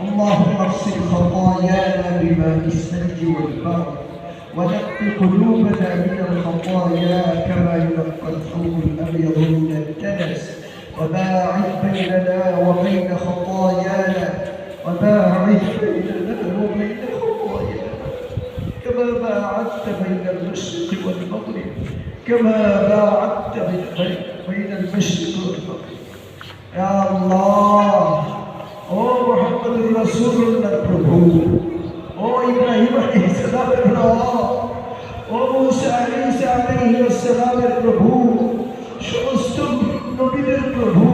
اللهم اغسل خطايانا بماء الثلج والبرد ونق قلوبنا من الخطايا كما ينقى الثوب الأبيض من الدنس وباعد بيننا وبين خطايانا وباعد بيننا وبين خطايانا. كما باعدت بين المشرق والمغرب كما باعدت بين المشرق والمغرب. يا الله! প্রভু, সমস্ত নবীদের প্রভু,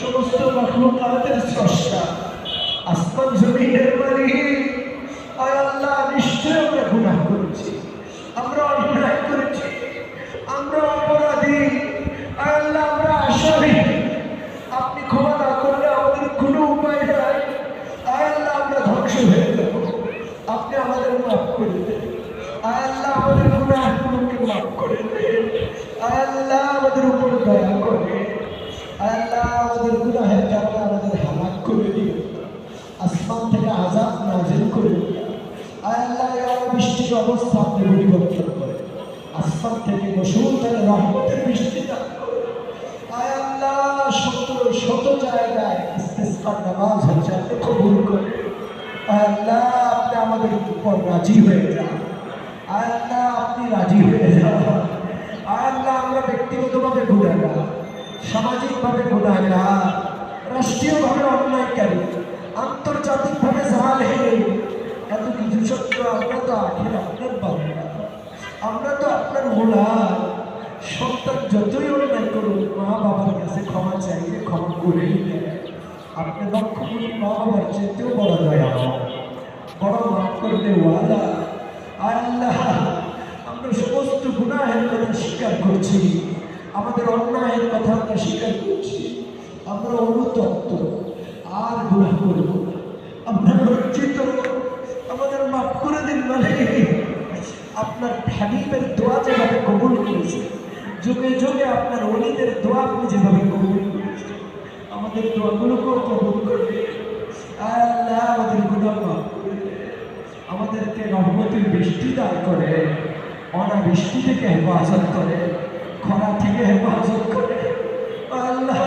সমস্ত মাখলুকাতের স্রষ্টা, আসমান জমিনের মালিক। আয় আল্লাহ নিশ্চয় আমরা গুনাহ করেছি, আমরা অন্যায় করেছি, আমরা অপরাধী। আয় আল্লাহ, আমরা আসামি। আপনি ক্ষমা না করলে আমাদের কোনো উপায় নাই। আয় আল্লাহ, আমরা ধ্বংস হয়ে যাব। আপনি আমাদের মাফ করে দেন। আয় আল্লাহ, আমাদের করে দেন আল্লাহ আমাদের উপর দয়া করে। আল্লাহ আমাদের গুনাহের কারণে আমাদের হালাক করে দিও আসমান থেকে আজাদ নাজিল করে আল্লাহ এই অবৃষ্টির অবস্থা আপনি পরিবর্তন করে। আসমান থেকে মুসলমান রহমতের বৃষ্টি দান করে। আল্লাহ শত শত জায়গায় ইস্তেসকার নামাজ হচ্ছে আপনি আপনি আমাদের উপর রাজি হয়ে যান। আল্লাহ আপনি রাজি হয়ে যান আল্লাহ আমরা ব্যক্তিগতভাবে গুণাগার সামাজিকভাবে গুণাগার রাষ্ট্রীয়ভাবে অন্যায়কারী আন্তর্জাতিকভাবে জাহালহীন এত কিছু সত্ত্বেও আমরা তো আখের আপনার বাবা। আমরা তো আপনার গোলাম সন্তান যতই অন্যায় করুন মা বাবার কাছে ক্ষমা চাইলে ক্ষমা দেয়। আপনি লক্ষ কোটি মা বাবার চেতেও বড় দয়া বড় মাফ করতে ওয়ালা আল্লাহ আমরা সমস্ত গুণাহের কথা স্বীকার করছি। আমাদের অন্যায়ের কথা আমরা স্বীকার করছি। আমরা অনুতপ্ত। আর গুণাহ করব আমরা লজ্জিত। আমাদের মাফ করে দিন মানে আপনার দোয়া যেভাবে কবুল করেছে, যুগে যুগে আপনার অলিদের দোয়া আপনি যেভাবে কবুল করেছে আমাদের দোয়াগুলোকেও কবুল করবে। আল্লাহ আমাদের গুণা। আমাদেরকে রহমতের বৃষ্টি দান করে অনাবৃষ্টি থেকে হেফাজত করে, খরা থেকে হেফাজত করে। আল্লাহ,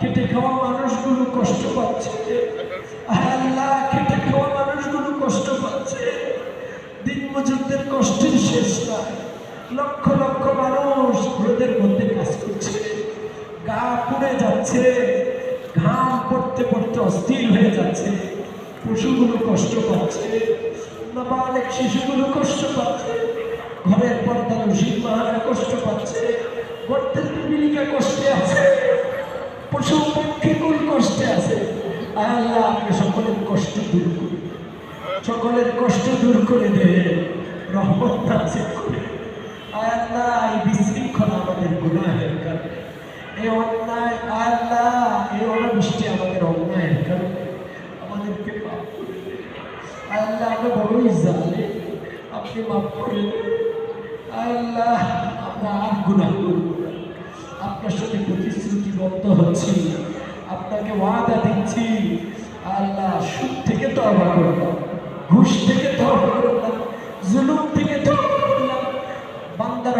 খেটে খাওয়া মানুষগুলো কষ্ট পাচ্ছে। আল্লাহ, খেটে খাওয়া মানুষগুলো কষ্ট পাচ্ছে। দিন মজুরদের কষ্টের শেষ নাই লক্ষ লক্ষ মানুষ রোদের মধ্যে কাজ করছে। গা পুড়ে যাচ্ছে। ঘাম পড়তে পড়তে অস্থির হয়ে যাচ্ছে। পশুগুলো কষ্ট পাচ্ছে। নাবালেক শিশুগুলো কষ্ট পাচ্ছে। ঘরের পর্দা রশিদ মাহারা কষ্ট পাচ্ছে, গর্তের পিপিলিকা কষ্টে আছে পশু পক্ষীকুল কষ্টে আছে? আল্লাহ, আপনি সকলের কষ্ট দূর করুন। সকলের কষ্ট দূর করে দে, রহমত নাজিল করে আল্লাহ, এই বিশৃঙ্খলা আমাদের গুনাহের কারণে। এই অন্যায় আল্লাহ, এই অনাবৃষ্টি আমাদের অন্যায়ের কারণে। আমাদেরকে মাফ করে আল্লাহ, আমরা বড়ই জানে আপনি মাফ করে দেন। আল্লাহ, আমরা আর গুনাহ আপনার সাথে প্রতিশ্রুতিবদ্ধ হচ্ছি। আপনাকে ওয়াদা দিচ্ছি। আল্লাহ, সুদ থেকে তবা করলাম ঘুষ থেকে তবা করলাম জুলুম থেকে তবা